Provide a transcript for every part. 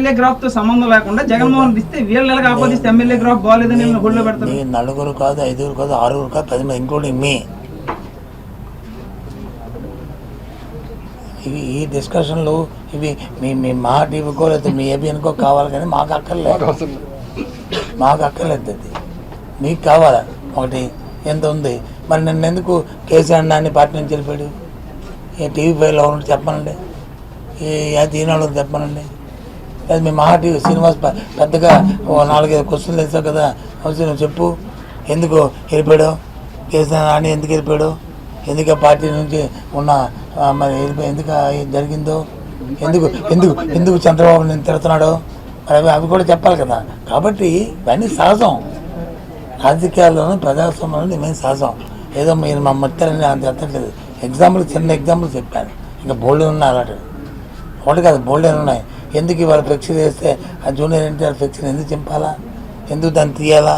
MLA గ్రాఫ్తో సంబంధం లేకుండా జగన్మోహన్ రెడ్డి ఇస్తే వీళ్ళకి ఆపోజిస్తే ఎమ్మెల్యే గ్రాఫ్ బాగాలేదని వీళ్ళని హోల్డ్లో పెడతారు? మీ నలుగురు కాదు ఐదుగురు కాదు ఆరుగురు కాదు పది మంది ఇంక్లూడింగ్ మీ. ఇవి ఈ డిస్కషన్లు ఇవి మీ మీ మా టీవీకో లేకపోతే మీ ఏబిఎన్కో కావాలి కానీ మాకు అక్కర్లేదు మాకు అక్కర్లేదు అది. మీకు కావాలా? ఒకటి ఎంత ఉంది? మరి నిన్న ఎందుకు కేసీఆర్ నాని పార్టీ నుంచి వెళ్ళిపోయాడు? ఏ టీవీ ఫైవ్లో ఉన్నట్టు చెప్పనండి? ఏ దీనిలో చెప్పనండి? లేదు మీ మహాటి శ్రీనివాస్ పెద్దగా ఓ నాలుగైదు క్వశ్చన్లు వేసావు కదా అవసరం చెప్పు. ఎందుకు వెళ్ళిపోయాడు కేసీఆర్ నాని ఎందుకు వెళ్ళిపోయాడు ఎందుకు పార్టీ నుంచి ఉన్న మరి వెళ్ళిపోయి ఎందుకు జరిగిందో? ఎందుకు ఎందుకు ఎందుకు చంద్రబాబు నేను తిడుతున్నాడు? మరి అవి అవి కూడా చెప్పాలి కదా. కాబట్టి ఇవన్నీ సహజం. రాజకీయాల్లోనూ ప్రజాస్వామ్యంలో ఇవన్నీ సహజం. ఏదో మీరు మా మొత్తాలని అంత ఎత్తట్లేదు. ఎగ్జాంపుల్ చిన్న ఎగ్జాంపుల్ చెప్పాను. ఇంకా బోల్డ్ ఉన్నాయి అలాంటివి. ఒకటి కాదు బోల్డ్ ఉన్నాయి? ఎందుకు ఇవాళ ఫ్లెక్సీ వేస్తే ఆ జూనియర్ ఎన్టీఆర్ ఫ్లెక్సీని ఎందుకు చింపాలా? ఎందుకు దాన్ని తీయాలా?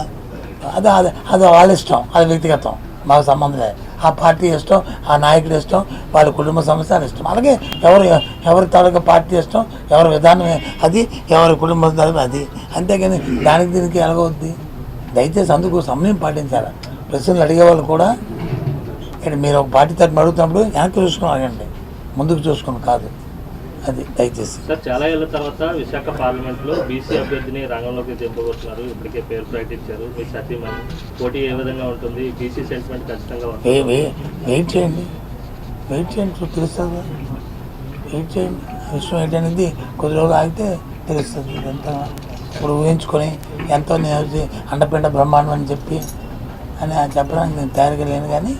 అది అది అది వాళ్ళ ఇష్టం అది వ్యక్తిగతం. మాకు సంబంధం లేదు. ఆ పార్టీ ఇష్టం ఆ నాయకుడు ఇష్టం వాళ్ళ కుటుంబ సమస్యలు ఇష్టం. అలాగే ఎవరు ఎవరి తాలూకా పార్టీ ఇష్టం ఎవరి విధానం అది ఎవరి కుటుంబ తాలూకా అది. అంతేగాని దానికి దీనికి ఎలాగవుద్ది? దయచేసి అందుకు సమయం పాటించాలి. ప్రశ్నలు అడిగే వాళ్ళు కూడా ఇక్కడ మీరు ఒక పార్టీ తరఫున అడుగుతున్నప్పుడు వెనక్కి చూసుకుని అడగండి ముందుకు చూసుకుని కాదు. అది దయచేసి. సార్ చాలా ఏళ్ళ తర్వాత విశాఖ పార్లమెంట్లో బీసీ అభ్యర్థిని రంగంలోకి దింపబోతున్నారు. ఇప్పటికే పేరు ప్రకటించారు. మీ సతీమణి పోటీ ఏ విధంగా ఉంటుంది? బీసీ సెంటిమెంట్ ఖచ్చితంగా ఉంటుంది. వెయిట్ చేయండి? వెయిట్ చేయండి? చూ- తెలుస్తుంది. వెయిట్ చేయండి? విషయం ఏంటనేది కొద్ది రోజులు ఆగితే తెలుస్తుంది. ఎంత ఇప్పుడు ఊహించుకొని ఎంతో నేను అండపిండ బ్రహ్మాండం అని చెప్పి అని చెప్పడానికి నేను తయారుగా లేను కానీ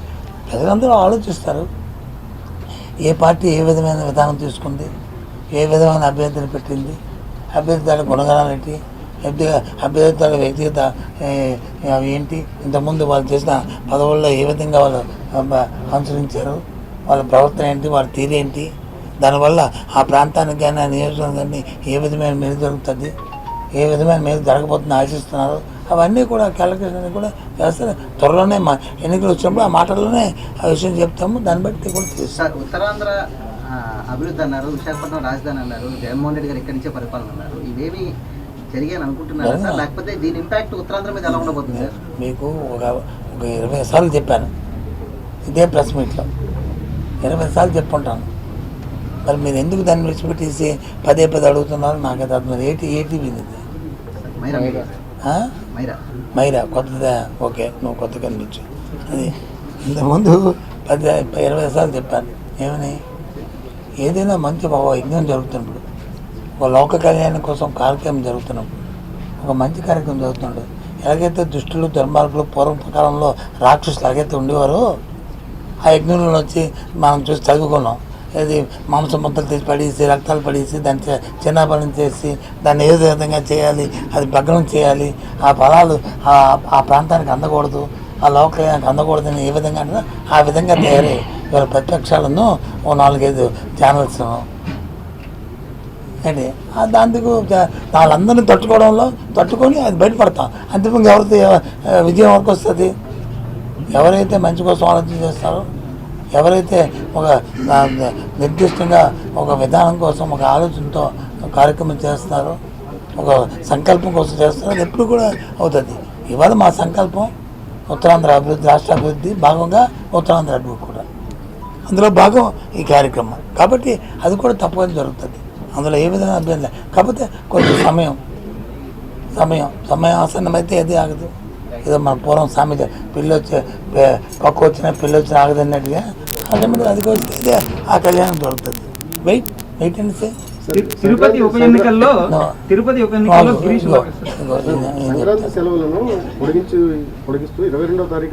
ప్రజలందరూ ఆలోచిస్తారు. ఏ పార్టీ ఏ విధమైన విధానం తీసుకుంది? ఏ విధమైన అభ్యర్థిని పెట్టింది? అభ్యర్థుల గుణగణాలు ఏంటి? అభ్య అభ్యర్థుల వ్యక్తిగత అవి ఏంటి? ఇంతకుముందు వాళ్ళు చేసిన పదవుల్లో ఏ విధంగా వాళ్ళు అనుసరించారు? వాళ్ళ ప్రవర్తన ఏంటి? వాళ్ళ తీరేంటి దానివల్ల ఆ ప్రాంతానికి కానీ ఆ నియోజకవర్గం కానీ ఏ విధమైన మేలు జరుగుతుంది? ఏ విధమైన మేలు జరగబోతుందని ఆశిస్తున్నారు? అవన్నీ కూడా క్యాలిక్యులేషన్ కూడా చేస్తారు త్వరలోనే మా ఎన్నికలు వచ్చినప్పుడు ఆ మాటల్లోనే ఆ విషయం చెప్తాము. దాన్ని బట్టి కూడా తెలుసు ఉత్తరాంధ్ర అభివృద్ధి అన్నారు విశాఖపట్నం రాజధాని అన్నారు జగన్మోహన్ రెడ్డి గారు ఇక్కడి నుంచే పరిపాలన అన్నారు. ఇవేమి జరిగాయని అనుకుంటున్నారు సార్? లేకపోతే దీని ఇంపాక్ట్ ఉత్తరాంధ్ర మీద ఎలా ఉండబోతుంది సార్? మీకు ఒక ఒక ఇరవై సార్లు చెప్పాను. ఇదే ప్రెస్ మీట్లో ఇరవై సార్లు చెప్పుంటాను. మరి మీరు ఎందుకు దాన్ని విడిచిపెట్టేసి పదే పదే అడుగుతున్నారు? నాకైతే అర్థం ఏటి ఏటీవీ ఇది మైరా కొత్తదా? ఓకే నువ్వు కొత్త కనిపించు అది ఇంతకుముందు పది ఇరవై సార్లు చెప్పాను. ఏమని? ఏదైనా మంచి ఒక యజ్ఞం జరుగుతున్నప్పుడు ఒక లోక కళ్యాణం కోసం కార్యక్రమం జరుగుతున్నప్పుడు ఒక మంచి కార్యక్రమం జరుగుతున్నాడు ఎలాగైతే దుష్టులు దుర్మార్గులు పూర్వకాలంలో రాక్షసులు ఎలాగైతే ఉండేవారో ఆ యజ్ఞంలో వచ్చి మనం చూసి చదువుకున్నాం. ఇది మాంసం ముద్దలు తీసి పడేసి రక్తాలు పడేసి దాన్ని చిన్నపనం చేసి దాన్ని ఏ విధంగా చేయాలి అది భగ్నం చేయాలి ఆ ఫలాలు ఆ ఆ ప్రాంతానికి అందకూడదు ఆ లోకానికి అందకూడదని ఏ విధంగా అంటే ఆ విధంగా తయారయ్యాయి. ఇవాళ ప్రతిపక్షాలను ఓ నాలుగైదు ఛానల్స్ ఏంటి? ఆ వాళ్ళందరినీ తట్టుకోవడంలో తట్టుకొని అది బయటపడతాం. అంతిమంగా ఎవరితో విజయం వరకు వస్తుంది? ఎవరైతే మంచి కోసం ఆలోచన చేస్తారో ఎవరైతే ఒక నిర్దిష్టంగా ఒక విధానం కోసం ఒక ఆలోచనతో కార్యక్రమం చేస్తారో ఒక సంకల్పం కోసం చేస్తారో అది ఎప్పుడు కూడా అవుతుంది. ఇవాళ మా సంకల్పం ఉత్తరాంధ్ర అభివృద్ధి రాష్ట్ర అభివృద్ధి భాగంగా ఉత్తరాంధ్ర అభివృద్ధి అందులో భాగం ఈ కార్యక్రమం. కాబట్టి అది కూడా తప్పకుండా జరుగుతుంది. అందులో ఏ విధంగా అభ్యర్థి లేదు. కాకపోతే కొంచెం సమయం సమయం సమయం ఆసన్నమైతే ఏది ఆగదు. ఏదో మన పూర్వం సామెత పిల్లి వచ్చే పే- పక్క వచ్చిన పిల్లి వచ్చిన ఆగదన్నట్టుగా ఆటోమేటిక్ అది వస్తే ఆ కళ్యాణం దొరుకుతుంది వెయిట్ వెయిట్ అండి సార్ తిరు- తిరుపతి ఉప ఎన్నికల్లో. తిరుపతి ఉప ఎన్నికల్లో సెలవులను పొడిగించి పొడిగిస్తూ ఇరవై రెండో తారీఖు